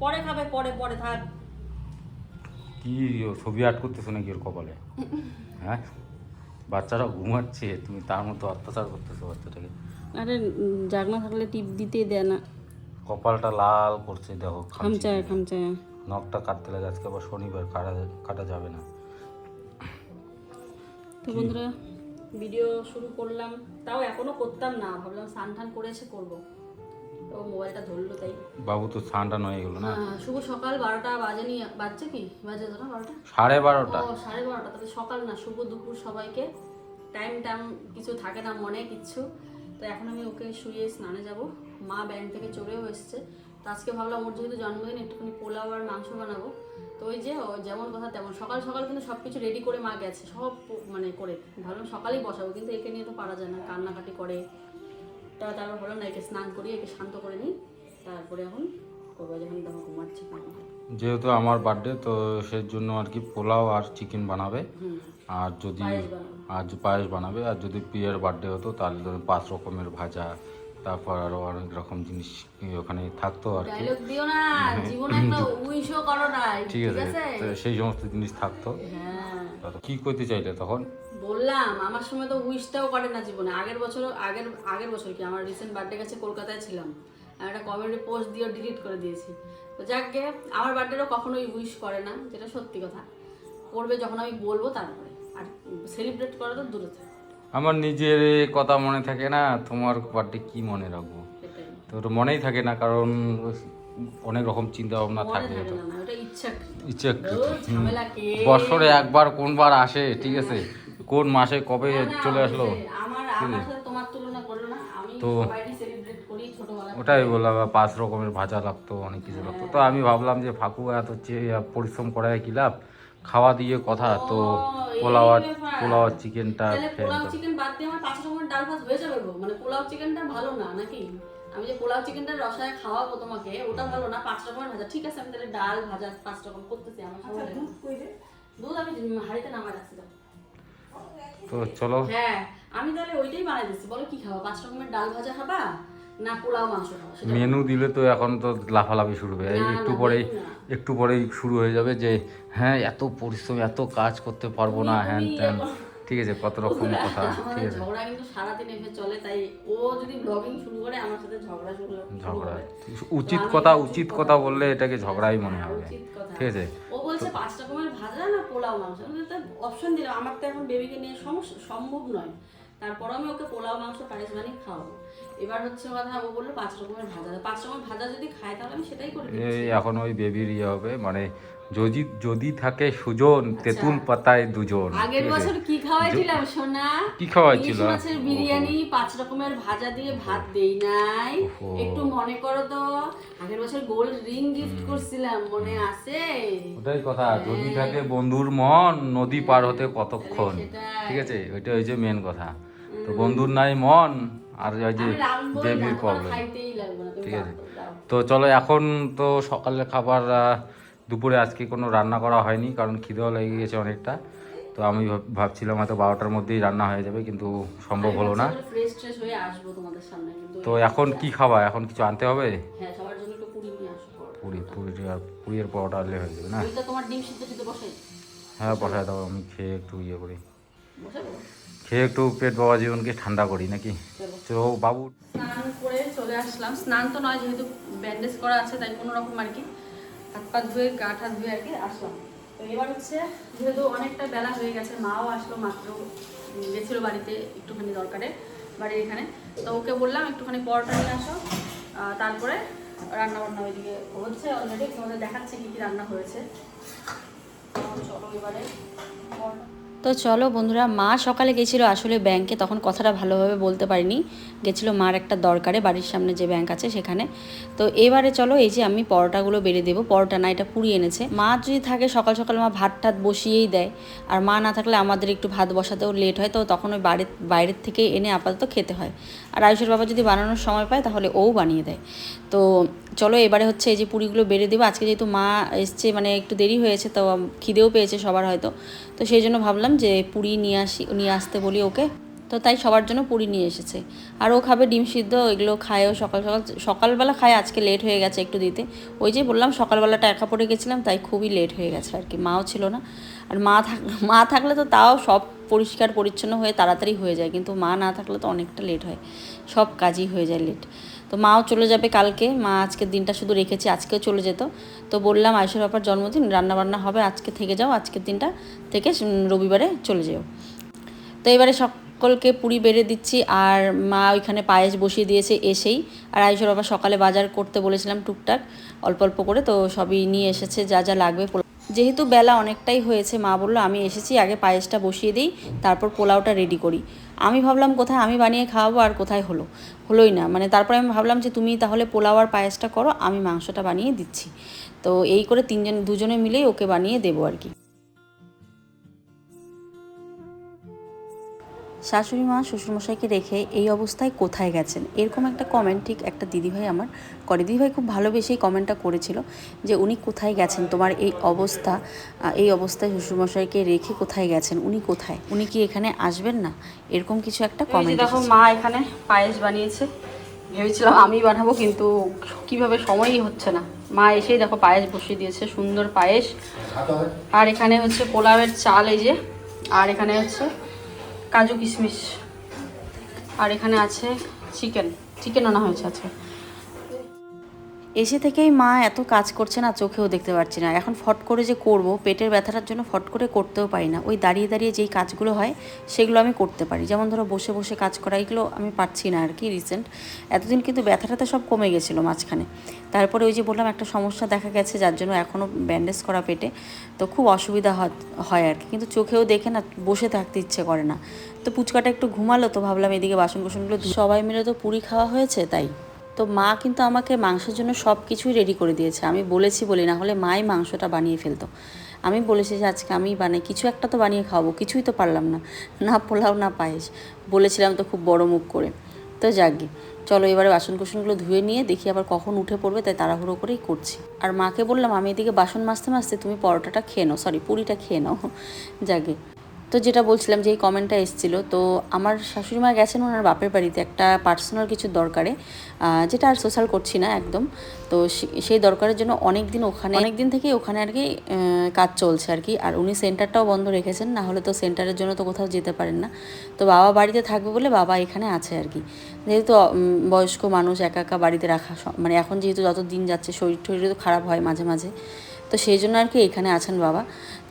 পরে খাবে পরে পরে থাক। কি ও ছবি আর্ট করতেছো নাকি ওর কপালে? হ্যাঁ? বাচ্চারা ঘুমাচ্ছে তুমি তার মতো অত্যাচার করতেছো বাচ্চাটাকে। আরে উম, জাগনা থাকলে টিপ দিতেই দেয় না। কপালটা লাল করছে দেখো খামচায় খামচায়। নখটা কাটতে লাগে আজকে আবার শনিবার কাটা কাটা যাবে না। তো বন্ধুরা ভিডিও শুরু করলাম তাও এখনও করতাম না ভাবলাম স্নান টান করে এসে করব। তো মোবাইলটা ধরলো তাই। বাবু তো স্নানটা নয়ে গেলো না? শুভ সকাল বারোটা বাজে নিয়ে বাজছে কি? বাজে তো না বারোটা? সাড়ে বারোটা। ও সাড়ে বারোটা তাহলে সকাল না শুভ দুপুর সবাইকে। টাইম টাইম কিছু থাকে না মনে কিচ্ছু তো এখন আমি ওকে শুয়ে স্নানে যাব। মা ব্যাংক থেকে চলেও এসছে। তো আজকে ভাবলাম ওর যেহেতু জন্মদিন একটুখানি পোলাও আর মাংস বানাবো। তো ওই যে যেমন কথা তেমন। সকাল সকাল কিন্তু সব কিছু রেডি করে মা গেছে। সব মানে করে। ভাবলাম সকালেই বসাবো কিন্তু একে নিয়ে তো পারা যায় না। কান্নাকাটি করে। তা তারপর ভাবলাম না একে স্নান করিয়ে একে শান্ত করে নিই। তারপরে এখন করব যখন দেখো ঘুমাচ্ছে যেহেতু আমার বার্থডে তো সেই জন্য আর কি পোলাও আর চিকেন বানাবে। আর যদি। আজ পায়েস বানাবে আর যদি পিয়ের বার্থডে হতো তাহলে ধরুন পাঁচ রকমের ভাজা তারপর আরও অনেক রকম জিনিস ওখানে থাকতো আর কি। করো ঠিক আছে সেই সমস্ত জিনিস থাকতো। হ্যাঁ। তো কি করতে চাইলে তখন? বললাম আমার সময় তো উইশটাও করে না জীবনে। আগের বছর আগের আগের বছর কি আমার রিসেন্ট বার্থডে গেছে কলকাতায় ছিলাম। আমি একটা কমেডি পোস্ট দিয়ে ডিলিট করে দিয়েছি। তো যাকে আমার বার্থডেরও কখনোই উইশ করে না যেটা সত্যি কথা। করবে যখন আমি বলব তারপরে। আর সেলিব্রেট করা তো দূরে থাকে। আমার নিজের কথা মনে থাকে না তোমার বার্থডে কি মনে রাখব? তোর মনেই থাকে না কারণ অনেক রকম চিন্তা ভাবনা থাকে থাকে না না ওটা ইচ্ছা ইচ্ছে ধুর, ঝামেলা কে? বছরে একবার কোনবার আসে ঠিক আছে? কোন মাসে কবে চলে আসলো? আমার আমার সাথে তোমার তুলনা করো না। আমি তো- সবাইকে সেলিব্রেট করি ছোটবেলা ওটাই বললাম পাঁচ রকমের ভাজা লাগতো অনেক কিছু লাগতো। তো আমি ভাবলাম যে ফাঁকু এত চে- পরিশ্রম করায় কি লাভ? খাওয়া দিয়ে কথা তো পোলাও আর পোলাও আর চিকেনটা পোলাও চিকেন বাদ দিয়ে আমার পাঁচ রকমের ডাল ভাত হয়ে যাবে গো। মানে পোলাও চিকেনটা ভালো না নাকি? আমি যে পোলাও চিকেনটা রসায় খাওয়াবো তোমাকে ওটা ভালো না পাঁচ রকমের ভাজা। ঠিক আছে আমি তাহলে ডাল ভাজা পাঁচ রকম করতেছি আমার না। দুধ আমি হাড়িতে রাখছি। তো চলো। হ্যাঁ আমি তাহলে ওইটাই বানাই দিচ্ছি। বলো কি খাব? পাঁচ রকমের ডাল ভাজা খাবা না পোলাও মাংস খাব? মেনু দিলে তো এখন তো লাফালাফি শুরু এই একটু পরেই একটু পরেই শুরু হয়ে যাবে যে হ্যাঁ এত পরিশ্রম এত কাজ করতে পারব না। হ্যান ত্যান। ঠিক আছে কত রকম কথা। ঠিক আছে। ঝগড়া কিন্তু সারাদিন এভাবে চলে তাই ও যদি ব্লগিং শুরু করে আমার সাথে ঝগড়া শুরু ঝগড়া। উচিত কথা উচিত কথা বললে এটাকে ঝগড়াই মনে হ্যাঁ, হবে। ঠিক আছে। ও বলছে পাঁচ রকমের ভাজা পোলাও মাংস। অপশন দিলাম, আমার তো এখন বেবিকে নিয়ে সমস্যা, সম্ভব নয়। তারপর আমি ওকে পোলাও মাংস পায়েস বানিয়ে খাওয়াবো। এবার হচ্ছে কথা ও বলল, পাঁচ রকমের ভাজা। পাঁচ রকমের ভাজা যদি খায়, তাহলে আমি সেটাই করে এখন ওই বেবির ইয়ে হবে মানে যদি যদি থাকে সুজন তেঁতুল পাতায় দুজন। আচ্ছা। আগের বছর কি খাওয়াইছিলাম সোনা? কি খাওয়াইছিল? মাছের বিরিয়ানি পাঁচ রকমের ভাজা দিয়ে ভাত দেই নাই। একটু মনে করো তো আগের বছর গোল্ড রিং গিফট করছিলাম মনে আছে? ওটাই কথা যদি থাকে বন্ধুর মন নদী পার হতে কতক্ষণ। ঠিক আছে? ওইটা ওই যে মেন কথা। তো বন্ধুর নাই মন আর ওই যে বেবির প্রবলেম খাইতেই লাগবে ঠিক আছে। তো চলো এখন তো সকালের খাবার দুপুরে আজকে কোনো রান্না করা হয়নি কারণ খিদেও লেগে গেছে অনেকটা। তো আমি ভাব- ভাবছিলাম হয়তো বারোটার মধ্যেই রান্না হয়ে যাবে কিন্তু সম্ভব হলো না। হয়ে তো এখন কি খাবা? এখন কিছু আনতে হবে? হ্যাঁ পুরি। পুরি আর পুরির পরোটা আনলে হয়ে যাবে না? হ্যাঁ বসায় দাও আমি খেয়ে একটু ইয়ে করি। খেয়ে একটু পেট বাবা জীবনকে ঠান্ডা করি নাকি? তো বাবু স্নান করে চলে আসলাম। স্নান তো নয় যেহেতু ব্যান্ডেজ করা আছে তাই কোনো রকম আর কি। হাত পা ধুয়ে, গা টা ধুয়ে আর কি আসলাম। তো এবার হচ্ছে, যেহেতু অনেকটা বেলা হয়ে গেছে, মাও আসলো মাত্র গেছিল বাড়িতে একটুখানি দরকারে, বাড়ির এখানে। তো ওকে বললাম, একটুখানি পরটা নিয়ে আসো। তারপরে রান্না বান্না ওইদিকে হচ্ছে অলরেডি তোমাদের দেখাচ্ছে কী কী রান্না হয়েছে। চলো এবারে পরোটা। তো চলো বন্ধুরা, মা সকালে গেছিল, আসলে ব্যাংকে তখন কথাটা ভালোভাবে বলতে পারিনি। গেছিল মার একটা দরকারে, বাড়ির সামনে যে ব্যাংক আছে সেখানে। তো এবারে চলো, এই যে আমি পরোটাগুলো বেড়ে দেবো, পরোটা না, এটা পুড়িয়ে এনেছে। মা যদি থাকে, সকাল সকাল মা ভাত টাত বসিয়েই দেয়। আর মা না থাকলে আমাদের একটু ভাত বসাতেও লেট হয়, তো তখন ওই বাড়ির, বাইরের থেকে এনে আপাতত খেতে হয়। আর আয়ুষের বাবা যদি বানানোর সময় পায়, তাহলে ও বানিয়ে দেয়। তো চলো এবারে হচ্ছে এই যে পুরিগুলো বেড়ে দেবো। আজকে যেহেতু মা এসছে মানে একটু দেরি হয়েছে, তো খিদেও পেয়েছে সবার হয়তো। তো সেই জন্য ভাবলাম যে পুরি নিয়ে আসি, নিয়ে আসতে বলি ওকে। তো তাই সবার জন্য পুরি নিয়ে এসেছে। আর ও খাবে ডিম সিদ্ধ, এগুলো খায়ও সকাল সকাল, সকালবেলা খায়, আজকে লেট হয়ে গেছে একটু দিতে। ওই যে বললাম সকালবেলাটা একা পড়ে গেছিলাম, তাই খুবই লেট হয়ে গেছে আর কি, মাও ছিল না। আর মা থাক, মা থাকলে তো তাও সব পরিষ্কার পরিচ্ছন্ন হয়ে তাড়াতাড়ি হয়ে যায়, কিন্তু মা না থাকলে তো অনেকটা লেট হয়। সব কাজই হয়ে যায় লেট তো মাও চলে যাবে কালকে। মা আজকের দিনটা শুধু রেখেছে, আজকেও চলে যেত। তো বললাম আয়ুষের বাবার জন্মদিন, রান্নাবান্না হবে, আজকে থেকে যাও, আজকের দিনটা থেকে রবিবারে চলে যেও। তো এবারে সকলকে পুরি বেড়ে দিচ্ছি, আর মা ওইখানে পায়েস বসিয়ে দিয়েছে এসেই। আর আয়ুষের বাবা সকালে বাজার করতে বলেছিলাম টুকটাক, অল্প অল্প করে, তো সবই নিয়ে এসেছে, যা যা লাগবে যেহেতু বেলা অনেকটাই হয়েছে, মা বলল আমি এসেছি, আগে পায়েসটা বসিয়ে দিই, তারপর পোলাওটা রেডি করি। আমি ভাবলাম কোথায় আমি বানিয়ে খাওয়াবো আর কোথায় হলো, হলোই না। মানে তারপরে আমি ভাবলাম যে তুমি তাহলে পোলাও আর পায়েসটা করো, আমি মাংসটা বানিয়ে দিচ্ছি। তো এই করে তিনজন, দুজনে মিলেই ওকে বানিয়ে দেবো আর কি। শাশুড়ি মা শ্বশুরমশাইকে রেখে এই অবস্থায় কোথায় গেছেন? এরকম একটা কমেন্ট ঠিক একটা দিদিভাই আমার করে। দিদিভাই খুব ভালোবেসেই কমেন্টটা করেছিল যে উনি কোথায় গেছেন? তোমার এই অবস্থা এই অবস্থায় শ্বশুরমশাইকে রেখে কোথায় গেছেন? উনি কোথায়? উনি কি এখানে আসবেন না? এরকম কিছু একটা কমেন্ট দেখো মা এখানে পায়েস বানিয়েছে। ভেবেছিলাম আমি বানাবো কিন্তু কীভাবে সময়ই হচ্ছে না। মা এসেই দেখো পায়েস বসিয়ে দিয়েছে সুন্দর পায়েস। আর এখানে হচ্ছে পোলাওয়ের চাল এই যে আর এখানে হচ্ছে কাজু কিশমিশ। আর এখানে আছে চিকেন। চিকেন আনা হয়েছে আজকে। এসে থেকেই মা এত কাজ করছে না, চোখেও দেখতে পাচ্ছি না। এখন ফট করে যে করব, পেটের ব্যথাটার জন্য ফট করে করতেও পারি না। ওই দাঁড়িয়ে দাঁড়িয়ে যেই কাজগুলো হয়, সেগুলো আমি করতে পারি। যেমন ধরো বসে বসে কাজ করা, এগুলো আমি পারছি না আর কি রিসেন্ট এতদিন কিন্তু ব্যথাটাতে সব কমে গেছিল মাঝখানে। তারপরে ওই যে বললাম, একটা সমস্যা দেখা গেছে, যার জন্য এখনও ব্যান্ডেজ করা পেটে। তো খুব অসুবিধা হয়- আর কি। কিন্তু চোখেও দেখে না, বসে থাকতে ইচ্ছে করে না। তো পুচকাটা একটু ঘুমালো, তো ভাবলাম এদিকে বাসন কোসনগুলো। সবাই মিলে তো পুরি খাওয়া হয়েছে তাই। তো মা কিন্তু আমাকে মাংসের জন্য সব কিছুই রেডি করে দিয়েছে। আমি বলেছি বলি, না হলে মাই মাংসটা বানিয়ে ফেলতো। আমি বলেছি যে, আজকে আমি বানাই কিছু একটা তো বানিয়ে খাওয়াবো, কিছুই তো পারলাম না। না পোলাও, না পায়েস। বলেছিলাম তো খুব বড় মুখ করে। তো যাকগে চলো এবারে বাসন কুসনগুলো ধুয়ে নিয়ে দেখি আবার কখন উঠে পড়বে, তাই তাড়াহুড়ো করেই করছি। আর মাকে বললাম, আমি এদিকে বাসন মাজতে মাজতে তুমি পরোটাটা খেয়ে নাও সরি পুরিটা খেয়ে নাও। যাকে তো যেটা বলছিলাম যে এই কমেন্টটা এসেছিল, তো আমার শাশুড়ি মা গেছেন ওনার বাপের বাড়িতে একটা পার্সোনাল কিছু দরকারে যেটা আর সোশ্যাল করছি না একদম। তো সেই দরকারের জন্য অনেক দিন ওখানে অনেক দিন থেকেই ওখানে আর কি কাজ চলছে আর কি। আর উনি সেন্টারটাও বন্ধ রেখেছেন, না হলে তো সেন্টারের জন্য তো কোথাও যেতে পারেন না। তো বাবা বাড়িতে থাকবে বলে বাবা এখানে আছে আর কি। যেহেতু বয়স্ক মানুষ একা একা বাড়িতে রাখা মানে এখন যেহেতু যত দিন যাচ্ছে শরীর টরীর তো খারাপ হয় মাঝে মাঝে। তো সেই জন্য আর কি এখানে আছেন বাবা।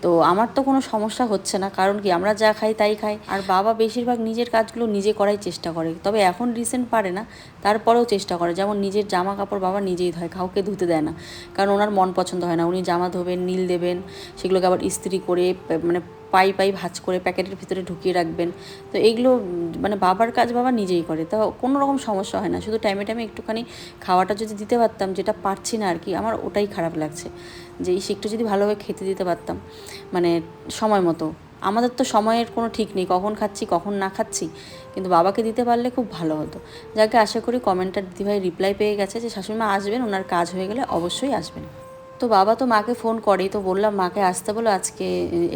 তো আমার তো কোনো সমস্যা হচ্ছে না, কারণ কি আমরা যা খাই তাই খাই। আর বাবা বেশিরভাগ নিজের কাজগুলো নিজে করাই চেষ্টা করে, তবে এখন রিসেন্ট পারে না, তারপরেও চেষ্টা করে। যেমন নিজের জামা কাপড় বাবা নিজেই ধয়, কাউকে ধুতে দেয় না, কারণ ওনার মন পছন্দ হয় না। উনি জামা ধোবেন, নীল দেবেন, সেগুলোকে আবার ইস্ত্রি করে মানে পাই পাই ভাজ করে প্যাকেটের ভিতরে ঢুকিয়ে রাখবেন। তো এইগুলো মানে বাবার কাজ বাবা নিজেই করে, তো কোনো রকম সমস্যা হয় না। শুধু টাইমে টাইমে একটুখানি খাওয়াটা যদি দিতে পারতাম, যেটা পারছি না আর কি, আমার ওটাই খারাপ লাগছে। যে এই একটু যদি ভালোভাবে খেতে দিতে পারতাম মানে সময় মতো। আমাদের তো সময়ের কোনো ঠিক নেই, কখন খাচ্ছি, কখন না খাচ্ছি, কিন্তু বাবাকে দিতে পারলে খুব ভালো হতো। যাকে আশা করি কমেন্টার দিদিভাই রিপ্লাই পেয়ে গেছে যে, শাশুড়িমা আসবেন, ওনার কাজ হয়ে গেলে অবশ্যই আসবেন। তো বাবা তো মাকে ফোন করেই, তো বললাম, মাকে আসতে বলো, আজকে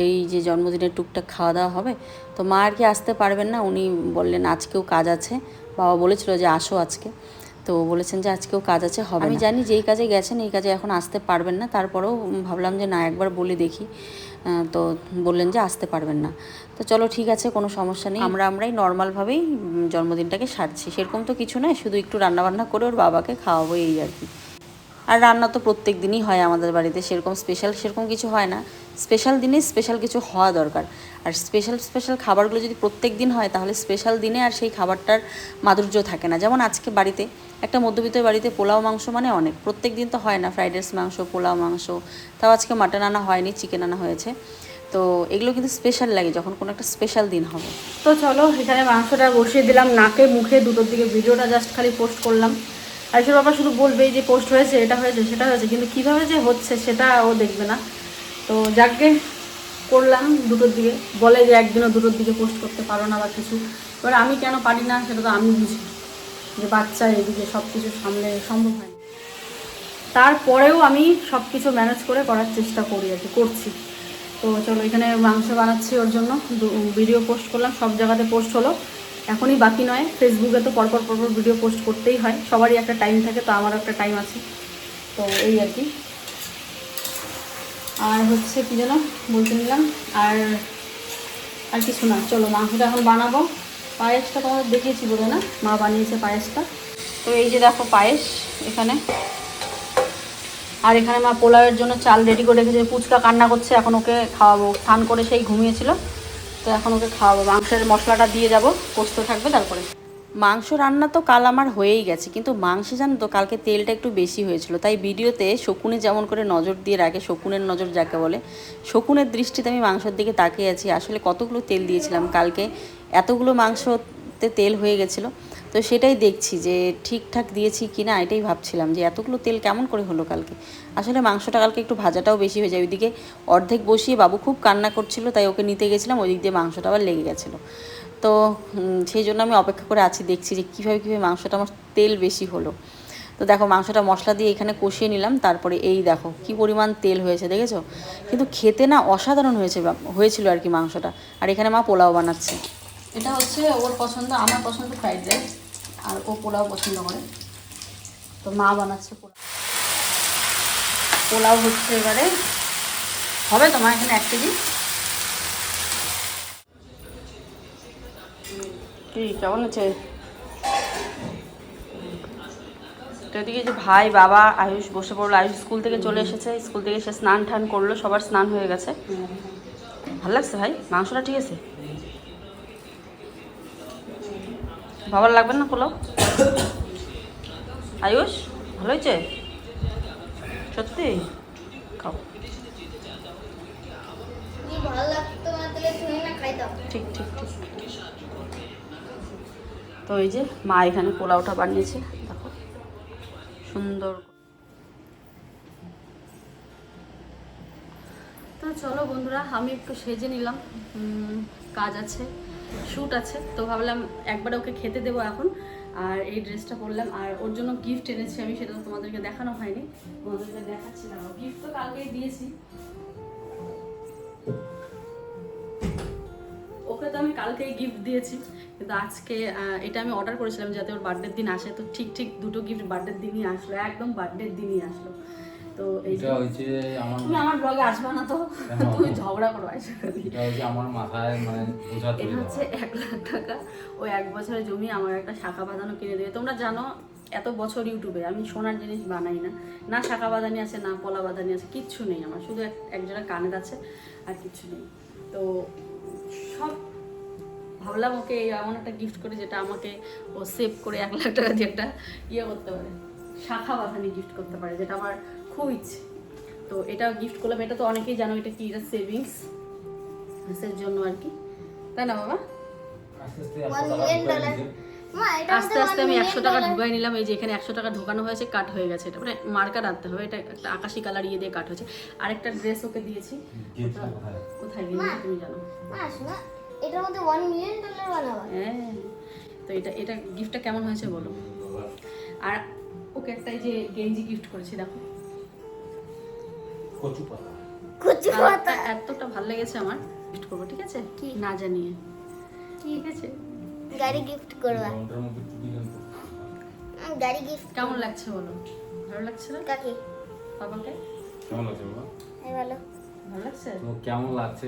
এই যে জন্মদিনের টুকটাক খাওয়া দাওয়া হবে। তো মা আর কি আসতে পারবেন না, উনি বললেন, আজকেও কাজ আছে। বাবা বলেছিল যে, আসো আজকে। তো বলেছেন যে আজকেও কাজ আছে হবে আমি জানি যেই কাজে গেছেন এই কাজে এখন আসতে পারবেন না। তারপরেও ভাবলাম যে না একবার বলে দেখি। তো বললেন যে আসতে পারবেন না। তো চলো ঠিক আছে কোনো সমস্যা নেই। আমরা আমরাই নর্মালভাবেই জন্মদিনটাকে সারছি সেরকম তো কিছু নয় শুধু একটু রান্নাবান্না করে ওর বাবাকে খাওয়াবো এই আর কি। আর রান্না তো প্রত্যেক দিনই হয় আমাদের বাড়িতে সেরকম স্পেশাল সেরকম কিছু হয় না। স্পেশাল দিনে স্পেশাল কিছু হওয়া দরকার। আর স্পেশাল স্পেশাল খাবারগুলো যদি প্রত্যেক দিন হয় তাহলে স্পেশাল দিনে আর সেই খাবারটার মাধুর্য থাকে না। যেমন আজকে বাড়িতে একটা মধ্যবিত্ত বাড়িতে পোলাও মাংস মানে অনেক। প্রত্যেক দিন তো হয় না ফ্রাইড রাইস মাংস, পোলাও মাংস। তাও আজকে মাটন আনা হয়নি চিকেন আনা হয়েছে। তো এগুলো কিন্তু স্পেশাল লাগে, যখন কোনো একটা স্পেশাল দিন হবে। তো চলো, এখানে মাংসটা বসিয়ে দিলাম নাকে, মুখে, দুটোর দিকে ভিডিওটা জাস্ট খালি পোস্ট করলাম। আর সে বাবা শুধু বলবেই যে পোস্ট হয়েছে, এটা হয়েছে, সেটা হয়েছে, কিন্তু কীভাবে যে হচ্ছে সেটা ও দেখবে না। তো যাকে করলাম দুটোর দিকে, বলে যে একদিনও দুটোর দিকে পোস্ট করতে পারো না বা কিছু। এবার আমি কেন পারি না সেটা তো আমি বুঝি যে বাচ্চা এদিকে সব কিছু সামলে সম্ভব হয়। তারপরেও আমি সব কিছু ম্যানেজ করে করার চেষ্টা করি আর কি, করছি। তো চলো এখানে মাংস বানাচ্ছি ওর জন্য ভিডিও পোস্ট করলাম, সব জায়গাতে পোস্ট হলো। এখনই বাকি নয় ফেসবুকে তো পরপর পরপর ভিডিও পোস্ট করতেই হয়, সবারই একটা টাইম থাকে, তো আমারও একটা টাইম আছে। তো এই আর কি। আর হচ্ছে কি যেন বলতে নিলাম, আর আর কিছু না, চলো মাংসটা এখন বানাবো। পায়েসটা তোমাদের দেখিয়েছি বোধ না? মা বানিয়েছে পায়েসটা। তো এই যে দেখো পায়েস এখানে। আর এখানে মা পোলাওয়ের জন্য চাল রেডি করে রেখেছে। পুচকা কান্না করছে, এখন ওকে খাওয়াবো। স্নান করে সেই ঘুমিয়েছিল। তো এখন ওকে খাওয়াবো। মাংসের মশলাটা দিয়ে যাব। পোস্ত থাকবে তারপরে। মাংস রান্না তো কাল আমার হয়েই গেছে। কিন্তু মাংসে জানো তো, কালকে তেলটা একটু বেশি হয়েছিল। তাই ভিডিওতে শকুনে যেমন করে নজর দিয়ে রাখে, শকুনের নজর যাকে বলে, শকুনের দৃষ্টিতে আমি মাংসের দিকে তাকিয়ে আছি। আসলে কতগুলো তেল দিয়েছিলাম কালকে? এতগুলো মাংসতে তেল হয়ে গেছিল। তো সেটাই দেখছি যে ঠিকঠাক দিয়েছি কি না এটাই ভাবছিলাম যে এতগুলো তেল কেমন করে হলো কালকে? আসলে মাংসটা কালকে একটু ভাজাটাও বেশি হয়ে যায়। ওইদিকে অর্ধেক বসিয়ে বাবু খুব কান্না করছিল, তাই ওকে নিতে গেছিলাম ওই দিক দিয়ে মাংসটা আবার লেগে গেছিল। তো সেই জন্য আমি অপেক্ষা করে আছি, দেখছি যে কীভাবে কীভাবে মাংসটা আমার তেল বেশি হলো। তো দেখো, মাংসটা মশলা দিয়ে এখানে কষিয়ে নিলাম, তারপরে এই দেখো কি পরিমাণ তেল হয়েছে, দেখেছ? কিন্তু খেতে না অসাধারণ হয়েছে হয়েছিল আর কি মাংসটা। আর এখানে মা পোলাও বানাচ্ছে। এটা হচ্ছে ওর পছন্দ আমার পছন্দ ফ্রাইড রাইস আর ও পোলাও পছন্দ করে। তো মা বানাচ্ছে পোলাও। পোলাও হচ্ছে এবারে হবে তোমার এখানে এক কেজি? কি কেমন আছে? এদিকে যে ভাই বাবা আয়ুষ বসে পড়ল। আয়ুষ স্কুল থেকে চলে এসেছে। স্কুল থেকে এসে স্নান টান করল সবার স্নান হয়ে গেছে। ভালো লাগছে ভাই? মাংসটা ঠিক আছে? বাবার লাগবে না পোলাও? আয়ুষ ভালো হয়েছে? সত্যি? খাও। ঠিক ঠিক ঠিক। তো এই যে মা এখানে পোলাওটা বানিয়েছে দেখো। সুন্দর। তো চলো বন্ধুরা আমি একটু সেজে নিলাম। কাজ আছে। শ্যুট আছে, তো ভাবলাম একবার ওকে খেতে দেবো এখন। আর এই ড্রেসটা পরলাম, আর ওর জন্য গিফট এনেছি আমি, সেটা তো তোমাদেরকে দেখানো হয়নি। তোমাদেরকে দেখাচ্ছি না গিফট তো কালকেই দিয়েছি। ওকে তো আমি কালকেই গিফট দিয়েছি, কিন্তু আজকে এটা আমি অর্ডার করেছিলাম যাতে ওর বার্থডের দিন আসে, তো ঠিক ঠিক দুটো গিফট বার্থডের দিনই আসলো, একদম বার্থডের দিনই আসলো। তো এই যে আমার তুমি আমার ব্লগে আসবে না তো তুমি ঝগড়া করো আসবে এটা হচ্ছে আমার মাথায় মানে এটা হচ্ছে এক লাখ টাকা। ওই এক বছরের জমি আমার একটা শাখা বাঁধানো কিনে দেবে। তোমরা জানো এত বছর ইউটিউবে আমি সোনার জিনিস বানাই না। না শাখা বাঁধানি আছে না পলা বাঁধানি আছে কিচ্ছু নেই আমার। শুধু এক একজনের কানের আছে আর কিচ্ছু নেই। তো সব ভাবলাম ওকে এমন একটা গিফট করে যেটা আমাকে ও সেভ করে এক লাখ টাকা দিয়ে একটা ইয়ে করতে পারে। শাখা বাঁধানি গিফট করতে পারে যেটা আমার খুব তো এটা গিফট করলাম। এটা তো অনেকেই জানো এটা কি? এটা সেভিংস এর জন্য আর কি। তাই না বাবা? আস্তে আস্তে আমি একশো টাকা ঢুকাই নিলাম। এই যে এখানে একশো টাকা ঢোকানো হয়েছে কাট হয়ে গেছে এটা। মানে মার্কার আনতে হবে। এটা একটা আকাশি কালার ইয়ে দিয়ে কাট হয়েছে। আরেকটা ড্রেস ওকে দিয়েছি। কোথায়? কোথায় গিয়ে তুমি জানো? এটার মধ্যে ওয়ান মিলিয়ন ডলার বানাবা। হ্যাঁ। তো এটা এটা গিফটটা কেমন হয়েছে বলো? আর ওকে একটা এই যে গেঞ্জি গিফট করেছি দেখো। কচু পাতা। কুচু কালারটা এতটা ভালো লেগেছে আমার। গিফট করব ঠিক আছে? কি? না জানিয়ে। ঠিক আছে। গাড়ি গিফট করবা। গাড়ি গিফট কেমন লাগছে বলো? ভালো লাগছে না? কাকে। বাবাকে কেমন লাগছে বাবা এই ভালো। ভালো লাগছে? তো কেমন লাগছে?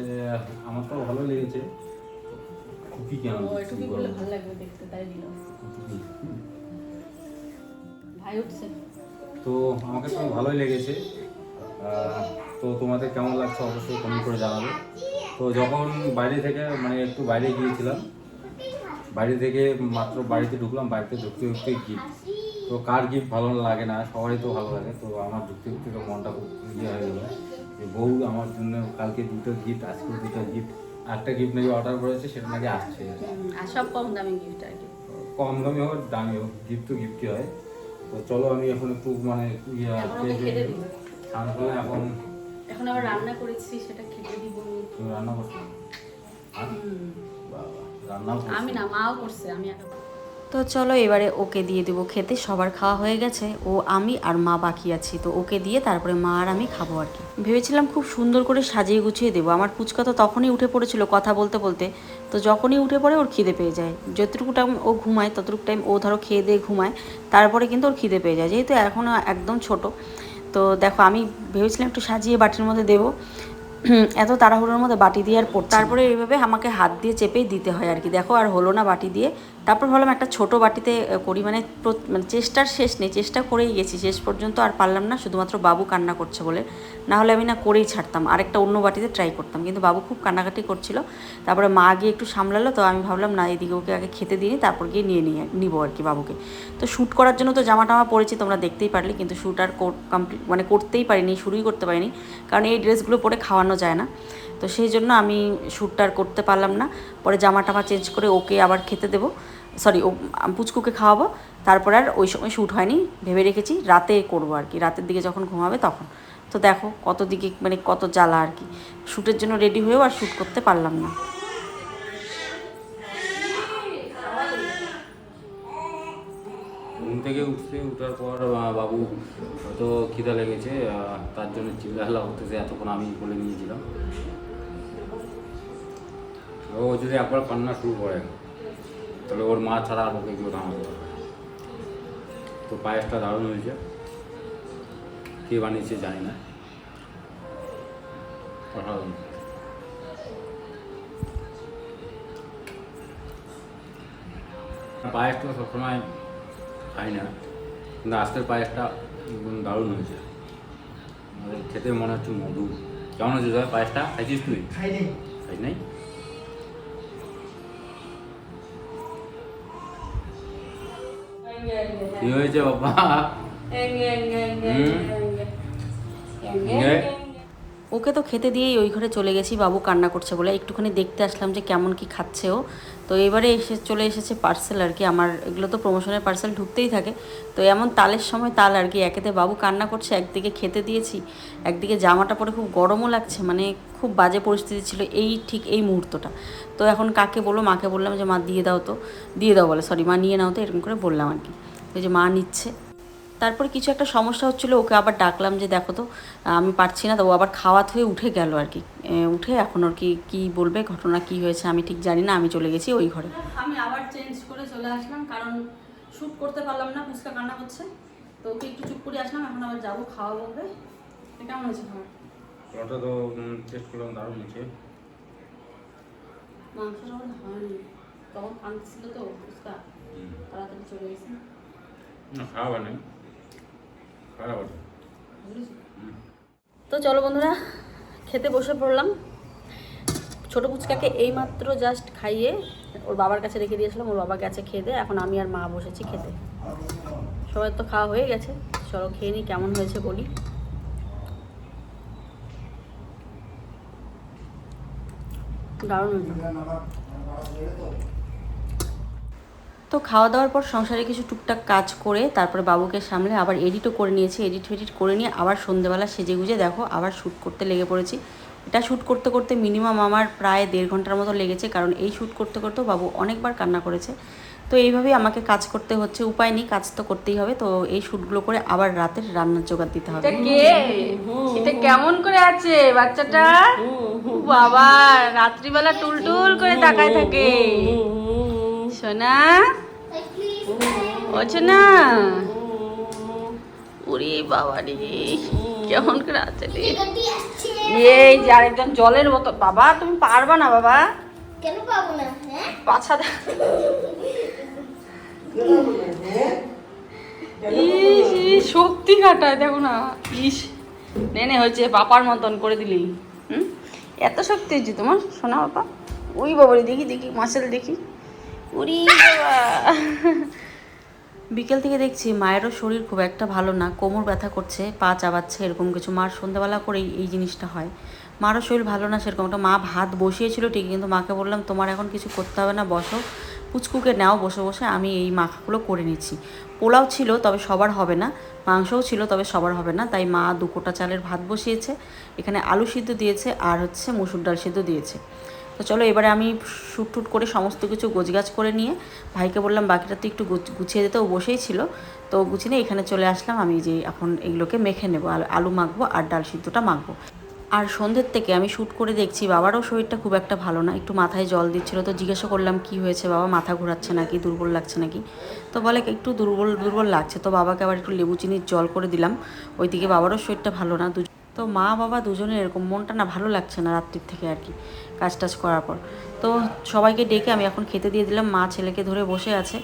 আমার তো ভালো লেগেছে। টুপি কেমন ও একটু কি করলে ভালো লাগবে দেখতে তাই দিলাম ভাই উঠছে। তো আমাকে তো ভালোই লেগেছে। তো তোমাদের কেমন লাগছে অবশ্যই কমেন্ট করে জানাবে। তো যখন বাইরে থেকে মানে একটু বাইরে গিয়েছিলাম বাইরে থেকে মাত্র বাড়িতে ঢুকলাম বাড়িতে ঢুকতে ঢুকতে গিফট তো কার গিফট ভালো লাগে না? সবারই তো ভালো লাগে। তো আমার ঢুকতে ঢুকতে তো মনটা খুব ইয়ে হয়ে গেলো। যে বউ আমার জন্য কালকে দুটো গিফট আজকে দুটো গিফট একটা গিফট নাকি অর্ডার করেছে সেটা নাকি আসছে। আর সব কম দামি গিফট আর কি। কম দামি হোক দামি হোক গিফট তো গিফটই হয়। তো চলো আমি এখন একটু মানে ইয়ে এখন। স্নান করলে এখন এখন আবার রান্না করেছি সেটা খেতে দিব। তুমি রান্না করছ? আমি না মাও করছে আমি একা তো চলো এবারে ওকে দিয়ে দেবো খেতে সবার খাওয়া হয়ে গেছে। ও আমি আর মা বাকি আছি তো ওকে দিয়ে তারপরে মা আর আমি খাব আর কি। ভেবেছিলাম খুব সুন্দর করে সাজিয়ে গুছিয়ে দেবো আমার পুচকা তো তখনই উঠে পড়েছিল কথা বলতে বলতে। তো যখনই উঠে পড়ে ওর খিদে পেয়ে যায়। যতটুকু টাইম ও ঘুমায় ততটুকু টাইম ও ধরো খেয়ে দিয়ে ঘুমায় তারপরে কিন্তু ওর খিদে পেয়ে যায়। যেহেতু এখনও একদম ছোট তো দেখো আমি ভেবেছিলাম একটু সাজিয়ে বাটির মধ্যে দেবো। এত তাড়াহুড়োর মধ্যে বাটি দিয়ে আর তারপরে এইভাবে আমাকে হাত দিয়ে চেপেই দিতে হয় আর কি। দেখো আর হলো না বাটি দিয়ে। তারপর ভাবলাম একটা ছোট বাটিতে করি। মানে মানে চেষ্টার শেষ নেই, চেষ্টা করেই গেছি। শেষ পর্যন্ত আর পারলাম না, শুধুমাত্র বাবু কান্না করছে বলে। না হলে আমি না করেই ছাড়তাম। আরেকটা অন্য বাটিতে ট্রাই করতাম। কিন্তু বাবু খুব কান্নাকাটি করছিল। তারপরে মা গিয়ে একটু সামলালো। তো আমি ভাবলাম, না, এদিকে ওকে আগে খেতে দিই তারপর গিয়ে নিয়ে নিয়ে, নিবো আর কি বাবুকে। তো শ্যুট করার জন্য তো জামা টামা পরেছি, তোমরা দেখতেই পারলে। কিন্তু শ্যুট আর কমপ্লিট মানে করতেই পারিনি, শুরুই করতে পারিনি। কারণ এই ড্রেসগুলো পরে খাওয়ানো যায় না। তো সেই জন্য আমি শ্যুটটা আর করতে পারলাম না। পরে জামা টামা চেঞ্জ করে ওকে আবার খেতে দেবো। সরি, ও পুচকুকে খাওয়াবো। তারপর আর ওই সময় শ্যুট হয়নি। ভেবে রেখেছি রাতে করব আর কি। রাতের দিকে যখন ঘুমাবে তখন। তো দেখো কত দিকে মানে কত জ্বালা আর কি। শ্যুটের জন্য রেডি হয়েও আর শ্যুট করতে পারলাম না। ঘুম থেকে উঠতে উঠার পর বাবু হয়তো খিদা লেগেছে তার জন্য চিল্লাহাল্লা হতেছে, এতক্ষণ আমি বলে নিয়েছিলাম। ও যদি একবার কান্না শুরু করে। তাহলে ওর মা ছাড়া আর ওকে কেউ থামাতে পারবে তো পায়েসটা দারুণ হয়েছে। কে বানিয়েছে জানি না। অসাধারণ। পায়েসটা সবসময় খাই না কিন্তু আজকের পায়েসটা একদম দারুণ হয়েছে। খেতে মনে হচ্ছে মধু। কেমন হয়েছে পায়েসটা? খাইছিস তুই? খাই নেই খাই নাই? কি হয়েছে বাবা? হুম? ওকে তো খেতে দিয়েই ওই ঘরে চলে গেছি বাবু কান্না করছে বলে। একটুখানি দেখতে আসলাম যে কেমন কি খাচ্ছে ও। তো এবারে এসে চলে এসেছে পার্সেল আর কি। আমার এগুলো তো প্রমোশনের পার্সেল ঢুকতেই থাকে। তো এমন তালের সময় তাল আর কি। একেতে বাবু কান্না করছে একদিকে খেতে দিয়েছি একদিকে জামাটা পরে খুব গরমও লাগছে মানে খুব বাজে পরিস্থিতি ছিল এই ঠিক এই মুহূর্তটা। তো এখন কাকে বলব? মাকে বললাম যে মা দিয়ে দাও তো। দিয়ে দাও বলে সরি মা নিয়ে নাও তো। এরকম করে বললাম আর কি। ওই যে মা নিচ্ছে। তারপরে কিছু একটা সমস্যা হচ্ছিল ওকে আবার ডাকলাম যে দেখো তো আমি পারছি না। তো ও আবার খাওয়াত হয়ে উঠে গেল আর কি। উঠে এখন ওর কি কী বলবে ঘটনা কি হয়েছে আমি ঠিক জানি না আমি চলে গেছি ওই ঘরে। আমি আবার চেঞ্জ করে চলে আসলাম কারণ শ্যুট করতে পারলাম না ফুচকা কান্না হচ্ছে। তো ওকে একটু চুপ করে আসলাম এখন আবার যাব খাওয়া বলবে কেমন হয়েছে খাবার? ওটা তো টেস্ট করলাম দারুণ হয়েছে। মাংসটা আমার হয়নি। তখন কাঁদছিল তো ফুচকা। তাড়াতাড়ি চলে গেছে। নেই। খারাপ হুম। তো চলো বন্ধুরা খেতে বসে পড়লাম। ছোটো পুচকাকে এইমাত্র জাস্ট খাইয়ে ওর বাবার কাছে রেখে দিয়েছিলাম ওর বাবা গেছে খেতে এখন আমি আর মা বসেছি খেতে। সবাই তো খাওয়া হয়ে গেছে চলো খেয়ে নিই কেমন হয়েছে বলি। দারুণ হয়েছে। তো খাওয়া দাওয়ার পর সংসারে কিছু টুকটাক কাজ করে তারপরে বাবুকে সামলে আবার এডিটও করে নিয়েছি। এডিট ফেডিট করে নিয়ে আবার সন্ধেবেলা সেজে গুজে দেখো আবার শ্যুট করতে লেগে পড়েছি। এটা শ্যুট করতে করতে মিনিমাম আমার প্রায় দেড় ঘণ্টার মতো লেগেছে কারণ এই শ্যুট করতে করতেও বাবু অনেকবার কান্না করেছে। তো এইভাবেই আমাকে কাজ করতে হচ্ছে উপায় নেই কাজ তো করতেই হবে। তো এই শ্যুটগুলো করে আবার রাতের রান্নার জোগাড় দিতে হবে। এটা কেমন করে আছে বাচ্চাটা? বাবা রাত্রিবেলা টুলটুল করে তাকায় থাকে। সোনা ও সোনা উরি বাবা রে কেমন করে আছে রে? এই যে আরেকজন জলের মতো। বাবা তুমি পারবা না বাবা? কেন পাবো না হ্যাঁ? পাছা দে শক্তি কাটায় দেখো না। ইস নে নে হয়েছে পাপার মতন করে দিলি। হুম? এত শক্তি হয়েছে তোমার শোনা বাবা ওই বাবারে দেখি দেখি মাসেল দেখি। বিকেল থেকে দেখছি মায়েরও শরীর খুব একটা ভালো না কোমর ব্যথা করছে পা চাবাচ্ছে এরকম কিছু। মার সন্ধ্যাবেলা করেই এই জিনিসটা হয়। মারও শরীর ভালো না সেরকম। একটা মা ভাত বসিয়েছিল ঠিকই কিন্তু মাকে বললাম তোমার এখন কিছু করতে হবে না বসো। পুচকুকে নাও বসে বসে আমি এই মাখাগুলো করে নিচ্ছি। পোলাও ছিল তবে সবার হবে না। মাংসও ছিল তবে সবার হবে না। তাই মা দু কোটা চালের ভাত বসিয়েছে এখানে আলু সিদ্ধ দিয়েছে আর হচ্ছে মসুর ডাল সিদ্ধ দিয়েছে। তো চলো এবারে আমি শ্যুট টুট করে সমস্ত কিছু গোছগাছ করে নিয়ে, ভাইকে বললাম বাকিটা তো একটু গুছ- গুছিয়ে দিতে, ও বসেই ছিল। তো গুছিয়ে নিয়ে এখানে চলে আসলাম, আমি যে এখন এগুলোকে মেখে নেব, আলু- মাখবো আর ডাল সিদ্ধটা মাখবো। আর সন্ধ্যের থেকে আমি শ্যুট করে দেখছি, বাবারও শরীরটা খুব একটা ভালো না, একটু মাথায় জল দিচ্ছিল, তো জিজ্ঞাসা করলাম, কি হয়েছে বাবা? মাথা ঘোরাচ্ছে নাকি? দুর্বল লাগছে নাকি? তো বলে, একটু দুর্বল দুর্বল লাগছে। তো বাবাকে আবার একটু লেবু চিনির জল করে দিলাম, ওইদিকে বাবারও শরীরটা ভালো না তো মা বাবা দুজনে এরকম, মনটা না ভালো লাগছে না রাত্রির থেকে আর কি। কাজ টাজ করার পর। তো সবাইকে ডেকে আমি এখন খেতে দিয়ে দিলাম। মা ছেলেকে ধরে বসে আছে।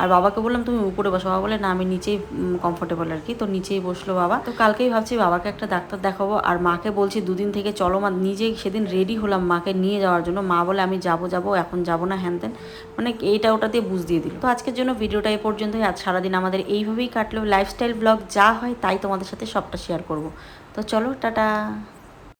আর বাবাকে বললাম, তুমি উপরে বসো। বাবা বলে, না, আমি নিচেই কমফোর্টেবল আর কি। তো নিচেই বসল বাবা। তো কালকেই ভাবছি বাবাকে একটা ডাক্তার দেখাবো। আর মাকে বলছি, দুদিন থেকে চলো মা। নিজেই সেদিন রেডি হলাম মাকে নিয়ে যাওয়ার জন্য। মা বলে, আমি যাব যাব, এখন যাব না হ্যান ত্যান। মানে এইটা ওটা দিয়ে বুঝ দিয়ে দিল। তো আজকের জন্য ভিডিওটা এই পর্যন্তই। আজ সারাদিন আমাদের এইভাবেই কাটলো। লাইফস্টাইল ব্লগ যা হয় তাই তোমাদের সাথে সবটা শেয়ার করব। তো চলো, টাটা।